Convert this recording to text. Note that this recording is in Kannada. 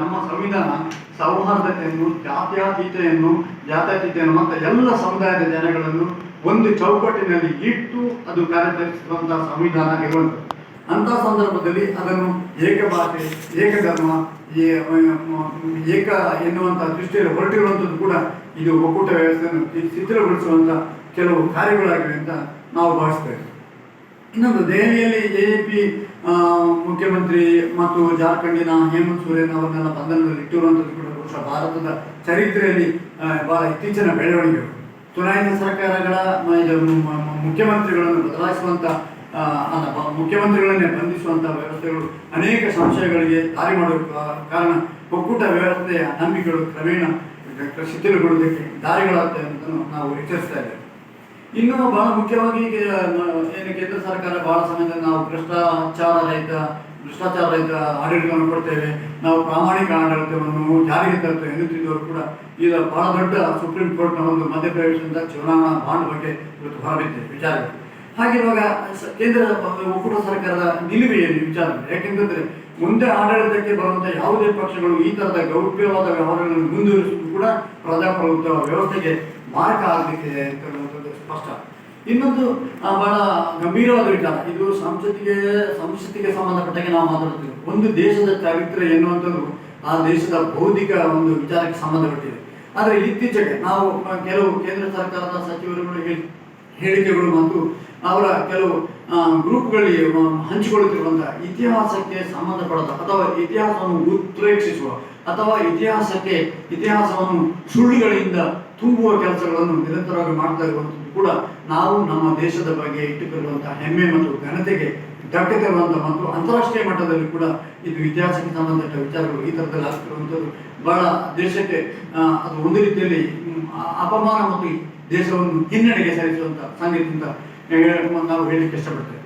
ನಮ್ಮ ಸಂವಿಧಾನ ಸೌಹಾರ್ದತೆಯನ್ನು ಜಾತ್ಯಾತೀತೆಯನ್ನು ಜಾತ್ಯತೀತೆಯನ್ನು ಮತ್ತು ಎಲ್ಲ ಸಮುದಾಯದ ಜನಗಳನ್ನು ಒಂದು ಚೌಕಟ್ಟಿನಲ್ಲಿ ಇಟ್ಟು ಅದು ಕಾರ್ಯನಿರ್ವಹಿಸುವಂತಹ ಸಂವಿಧಾನ ಇರುವಂಥದ್ದು ಅಂಥ ಸಂದರ್ಭದಲ್ಲಿ ಅದನ್ನು ಏಕಭಾಷೆ, ಏಕಧರ್ಮ ಏಕ ಎನ್ನುವಂಥ ದೃಷ್ಟಿಯಲ್ಲಿ ಹೊರಟಿರುವಂಥದ್ದು ಕೂಡ ಇದು ಒಕ್ಕೂಟ ವ್ಯವಸ್ಥೆಯನ್ನು ಚಿತ್ರಗೊಳಿಸುವಂಥ ಕೆಲವು ಕಾರ್ಯಗಳಾಗಿವೆ ಅಂತ ನಾವು ಭಾವಿಸ್ತೇವೆ. ಇನ್ನೊಂದು ದೆಹಲಿಯಲ್ಲಿ ಎ ಎ ಪಿ ಮುಖ್ಯಮಂತ್ರಿ ಮತ್ತು ಜಾರ್ಖಂಡಿನ ಹೇಮಂತ್ ಸೊರೇನ್ ಅವರನ್ನೆಲ್ಲ ಬಂಧನದಲ್ಲಿ ಇಟ್ಟಿರುವಂಥದ್ದು ಕೂಡ ಬಹುಶಃ ಭಾರತದ ಚರಿತ್ರೆಯಲ್ಲಿ ಬಹಳ ಇತ್ತೀಚಿನ ಬೆಳವಣಿಗೆಗಳು ಚುನಾಯಿತ ಸರ್ಕಾರಗಳ ಮುಖ್ಯಮಂತ್ರಿಗಳನ್ನು ಬದಲಾಯಿಸುವಂಥ ಅಲ್ಲ ಮುಖ್ಯಮಂತ್ರಿಗಳನ್ನೇ ಬಂಧಿಸುವಂಥ ವ್ಯವಸ್ಥೆಗಳು ಅನೇಕ ಸಂಶಯಗಳಿಗೆ ದಾರಿ ಮಾಡುವ ಕಾರಣ ಒಕ್ಕೂಟ ವ್ಯವಸ್ಥೆಯ ನಂಬಿಕೆಗಳು ಕ್ರಮೇಣ ಶಿಥಿಲಗೊಳ್ಳುವುದಕ್ಕೆ ದಾರಿಗಳಾಗ್ತವೆ ಅಂತ ನಾವು ಎಚ್ಚರಿಸ್ತಾ ಇದ್ದೇವೆ. ಇನ್ನು ಬಹಳ ಮುಖ್ಯವಾಗಿ ಕೇಂದ್ರ ಸರ್ಕಾರ ಬಹಳ ಸಮಯದಲ್ಲಿ ನಾವು ಭ್ರಷ್ಟಾಚಾರ ರಹಿತ ಭ್ರಷ್ಟಾಚಾರ ರಹಿತ ಆಡಳಿತವನ್ನು ಕೊಡ್ತೇವೆ. ನಾವು ಪ್ರಾಮಾಣಿಕ ಆಡಳಿತವನ್ನು ಜಾರಿಗೆ ತರ್ತೇವೆ ಎನ್ನುತ್ತಿದ್ದವರು ಕೂಡ ಈಗ ಬಹಳ ದೊಡ್ಡ ಸುಪ್ರೀಂ ಕೋರ್ಟ್ನ ಒಂದು ಮಧ್ಯಪ್ರವೇಶದಿಂದ ಚುನಾವಣಾ ಬಾಂಡ್ ಬಗ್ಗೆ ಇವತ್ತು ಹೊರಬಿದ್ದೆ ವಿಚಾರ ಹಾಗೆ ಇವಾಗ ಸ- ಕೇಂದ್ರ ಒಕ್ಕೂಟ ಸರ್ಕಾರದ ನಿಲುವೆಯಲ್ಲಿ ವಿಚಾರ ಯಾಕೆಂತಂದ್ರೆ ಮುಂದೆ ಆಡಳಿತಕ್ಕೆ ಬರುವಂತಹ ಯಾವುದೇ ಪಕ್ಷಗಳು ಈ ತರದ ಗೌಪ್ಯವಾದ ವ್ಯವಹಾರಗಳನ್ನು ಮುಂದುವರಿಸುವುದು ಕೂಡ ಪ್ರಜಾಪ್ರಭುತ್ವ ವ್ಯವಸ್ಥೆಗೆ ಮಾರಕ ಆಗಲಿಕ್ಕೆ ಅಂತ ಸ್ಪಷ್ಟ. ಇನ್ನೊಂದು ಬಹಳ ಗಂಭೀರವಾದ ವಿಚಾರ. ಇದು ಸಂಸ್ಕೃತಿಗೆ ಸಂಸ್ಕೃತಿಗೆ ಸಂಬಂಧಪಟ್ಟಾಗೆ ನಾವು ಮಾತಾಡ್ತೀವಿ. ಒಂದು ದೇಶದ ಚರಿತ್ರೆ ಎನ್ನುವಂಥದ್ದು ಆ ದೇಶದ ಬೌದ್ಧಿಕ ಒಂದು ವಿಚಾರಕ್ಕೆ ಸಂಬಂಧಪಟ್ಟಿದೆ. ಆದರೆ ಇತ್ತೀಚೆಗೆ ನಾವು ಕೆಲವು ಕೇಂದ್ರ ಸರ್ಕಾರದ ಸಚಿವರುಗಳು ಹೇಳಿ- ಹೇಳಿಕೆಗಳು ಮತ್ತು ಅವರ ಕೆಲವು ಗ್ರೂಪ್ಗಳಿಗೆ ಆ, ಹಂಚಿಕೊಳ್ಳುತ್ತಿರುವಂತಹ ಇತಿಹಾಸಕ್ಕೆ ಸಂಬಂಧಪಡದ ಅಥವಾ ಇತಿಹಾಸವನ್ನು ಉತ್ಪ್ರೇಕ್ಷಿಸುವ ಅಥವಾ ಇತಿಹಾಸಕ್ಕೆ ಇತಿಹಾಸವನ್ನು ಸುಳ್ಳುಗಳಿಂದ ತುಂಬುವ ಕೆಲಸಗಳನ್ನು ನಿರಂತರವಾಗಿ ಮಾಡ್ತಾ ಇರುವಂಥದ್ದು ಕೂಡ ನಾವು ನಮ್ಮ ದೇಶದ ಬಗ್ಗೆ ಇಟ್ಟುಕೊಳ್ಳುವಂತಹ ಹೆಮ್ಮೆ ಮತ್ತು ಘನತೆಗೆ ತರುವಂತಹ ಮತ್ತು ಅಂತಾರಾಷ್ಟ್ರೀಯ ಮಟ್ಟದಲ್ಲಿ ಕೂಡ ಇದು ಇತಿಹಾಸಕ್ಕೆ ಸಂಬಂಧಪಟ್ಟ ವಿಚಾರಗಳು ಈ ಥರದಲ್ಲಿ ಆಗ್ತಿರುವಂಥದ್ದು. ಬಹಳ ದೇಶಕ್ಕೆ ಅದು ಒಂದು ರೀತಿಯಲ್ಲಿ ಅಪಮಾನ ಮತ್ತು ದೇಶವನ್ನು ಹಿನ್ನಡೆಗೆ ಸರಿಸುವಂಥ ಸಂಗತಿ ಅಂತ ಹೇಳ- ನಾವು ಹೇಳಲಿಕ್ಕೆ ಇಷ್ಟಪಡ್ತೇವೆ